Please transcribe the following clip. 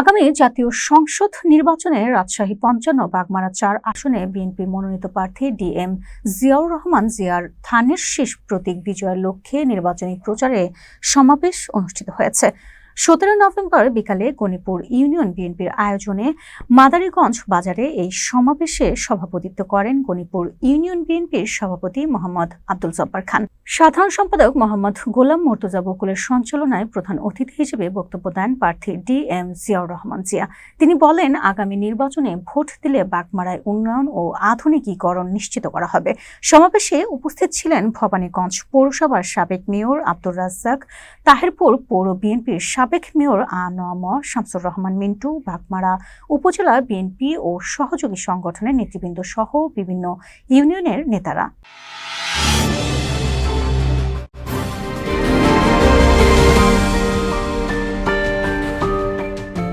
আগামী জাতীয় সংসদ নির্বাচনে রাজশাহী পঞ্চান্ন, বাগমারা চার আসনে বিএনপি মনোনীত প্রার্থী ডিএম জিয়াউর রহমান জিয়ার ধানের শেষ প্রতীক বিজয়ের লক্ষ্যে নির্বাচনী প্রচারে সমাবেশ অনুষ্ঠিত হয়েছে। সতেরো নভেম্বর বিকালে গণিপুর ইউনিয়ন বিএনপির আয়োজনে মাদারীগঞ্জ বাজারে এই সমাবেশে সভাপতিত্ব করেন গণিপুর ইউনিয়ন বিএনপির সভাপতি মোহাম্মদ আব্দুল জব্বার খান। সাধারণ সম্পাদক মোহাম্মদ গোলাম মর্তুজা বকুলের সঞ্চালনায় প্রধান অতিথি হিসেবে বক্তব্য দেন প্রার্থী ডি এম জিয়াউর রহমান জিয়া। তিনি বলেন, আগামী নির্বাচনে ভোট দিলে বাগমারায় উন্নয়ন ও আধুনিকীকরণ নিশ্চিত করা হবে। সমাবেশে উপস্থিত ছিলেন ভবানীগঞ্জ পৌরসভার সাবেক মেয়র আব্দুর রাজ্জাক, তাহেরপুর পৌর বিএনপির সাবেক মেয়র আনম শামসুর রহমান মিন্টু, বাগমারা উপজেলা বিএনপি ও সহযোগী সংগঠনের নেতৃবৃন্দ সহ বিভিন্ন ইউনিয়নের নেতারা।